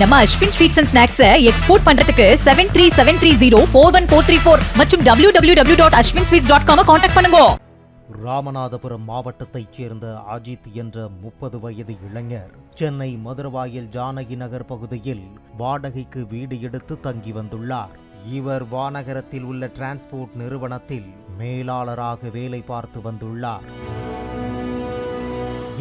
நம்ம Ashwin sweets and snacks export பண்றதுக்கு seven three seven three zero four one four three four மற்றும் W W W dot Ashwin sweets dot com contact பண்ணுங்க. ராமநாதபுரம் மாவட்டத்தைச் சேர்ந்த அஜித் என்ற முப்பது வயது இளைஞர் சென்னை மதுரவாயில் ஜானகி நகர் பகுதியில் வாடகைக்கு வீடு எடுத்து தங்கி வந்துள்ளார். இவர் வானகரத்தில் உள்ள டிரான்ஸ்போர்ட் நிறுவனத்தில் மேலாளராக வேலை பார்த்து வந்துள்ளார்.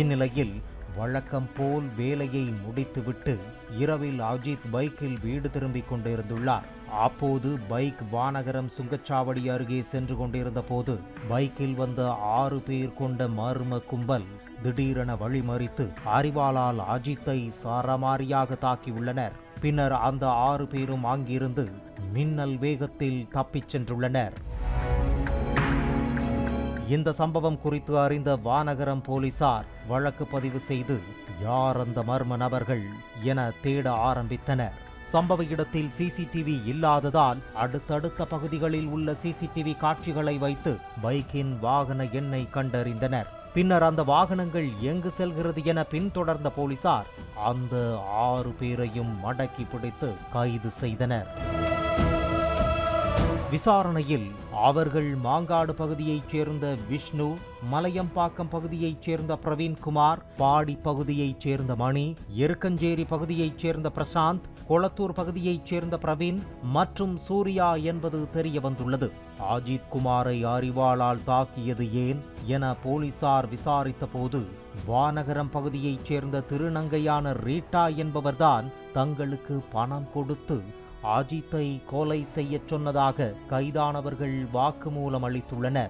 இந்நிலையில் வழக்கம் போல் வேலையை முடித்துவிட்டு இரவில் அஜித் பைக்கில் வீடு திரும்பிக் கொண்டிருந்துள்ளார். அப்போது பைக் வானகரம் சுங்கச்சாவடி அருகே சென்று கொண்டிருந்த போது பைக்கில் வந்த ஆறு பேர் கொண்ட மர்ம கும்பல் திடீரென வழிமறித்து அறிவாளால் அஜித்தை சரமாரியாக தாக்கியுள்ளனர். பின்னர் அந்த ஆறு பேரும் அங்கிருந்து மின்னல் வேகத்தில் தப்பிச் சென்றுள்ளனர். இந்த சம்பவம் குறித்து அறிந்த வானகரம் போலீசார் வழக்கு பதிவு செய்து யார் அந்த மர்ம நபர்கள்? என தேட ஆரம்பித்தனர். சம்பவ இடத்தில் சிசிடிவி இல்லாததால் அடுத்தடுத்த பகுதிகளில் உள்ள சிசிடிவி காட்சிகளை வைத்து பைக்கின் வாகன எண்ணை கண்டறிந்தனர். பின்னர் அந்த வாகனங்கள் எங்கு செல்கிறது என பின்தொடர்ந்த போலீசார் அந்த ஆறு பேரையும் மடக்கி பிடித்து கைது செய்தனர். விசாரணையில் அவர்கள் மாங்காடு பகுதியைச் சேர்ந்த விஷ்ணு மலையம்பாக்கம் பகுதியைச் சேர்ந்த பிரவீன்குமார் பாடி பகுதியைச் சேர்ந்த மணி எருக்கஞ்சேரி பகுதியைச் சேர்ந்த பிரசாந்த் கொளத்தூர் பகுதியைச் சேர்ந்த பிரவீன் மற்றும் சூர்யா என்பது தெரிய வந்துள்ளது. அஜித் குமாரை அறிவாளால் தாக்கியது ஏன் என போலீசார் விசாரித்த போது வானகரம் பகுதியைச் சேர்ந்த திருநங்கையான ரீட்டா என்பவர்தான் தங்களுக்கு பணம் கொடுத்து அஜித்தை கொலை செய்யச் சொன்னதாக கைதானவர்கள் வாக்குமூலம் அளித்துள்ளனர்.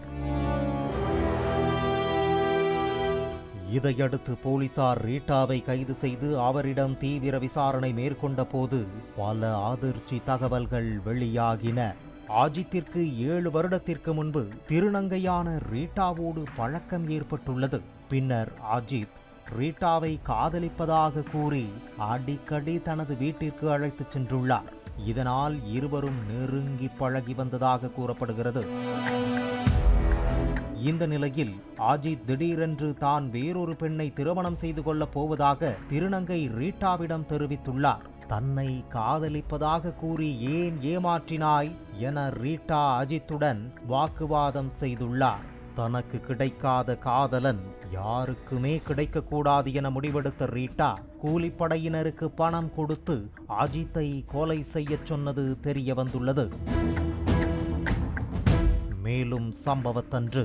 இதையடுத்து போலீசார் ரீட்டாவை கைது செய்து அவரிடம் தீவிர விசாரணை மேற்கொண்ட போது பல அதிர்ச்சி தகவல்கள் வெளியாகின. அஜித்திற்கு ஏழு வருடத்திற்கு முன்பு திருநங்கையான ரீட்டாவோடு பழக்கம் ஏற்பட்டுள்ளது. பின்னர் அஜித் ரீட்டாவை காதலிப்பதாக கூறி அடிக்கடி தனது வீட்டிற்கு அழைத்துச் சென்றுள்ளார். இதனால் இருவரும் நெருங்கி பழகி வந்ததாக கூறப்படுகிறது. இந்த நிலையில் அஜித் திடீரென்று தான் வேறொரு பெண்ணை திருமணம் செய்து கொள்ளப் போவதாக திருநங்கை ரீட்டாவிடம் தெரிவித்துள்ளார். தன்னை காதலிப்பதாக கூறி ஏன் ஏமாற்றினாய் என ரீட்டா அஜித்துடன் வாக்குவாதம் செய்துள்ளார். தனக்கு கிடைக்காத காதலன் யாருக்குமே கிடைக்கக்கூடாது என முடிவெடுத்த ரீட்டா கூலிப்படையினருக்கு பணம் கொடுத்து அஜித்தை கொலை செய்யச் சொன்னது தெரிய வந்துள்ளது. மேலும் சம்பவத்தன்று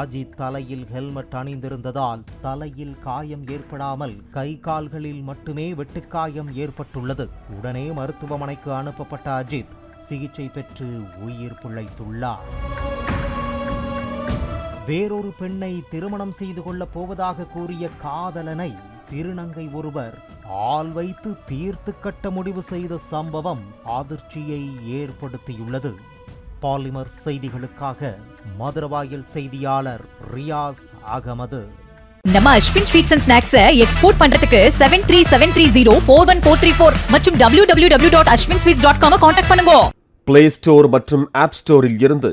அஜித் தலையில் ஹெல்மெட் அணிந்திருந்ததால் தலையில் காயம் ஏற்படாமல் கை கால்களில் மட்டுமே வெட்டுக்காயம் ஏற்பட்டுள்ளது. உடனே மருத்துவமனைக்கு அனுப்பப்பட்ட அஜித் சிகிச்சை பெற்று உயிர் பிழைத்துள்ளார். வேறொரு பெண்ணை திருமணம் செய்து கொள்ளப் போவதாக கூறிய காதலனை திருநங்கை ஒருவர் ஆள் வைத்து தீர்த்து கட்ட முடிவு செய்த சம்பவம் அதிர்ச்சியை ஏற்படுத்தியுள்ளது. பாலிமர் செய்திகளுக்காக மதுரவாயல் செய்தியாளர் ரியாஸ் அகமது. நம்ம Ashwin sweets and snacks export பண்றதுக்கு seven three seven three zero four one four three four மற்றும் W W W dot Ashwin sweets dot com contact பண்ணுங்க. பிளே ஸ்டோர் மற்றும் ஆப் ஸ்டோரில் இருந்து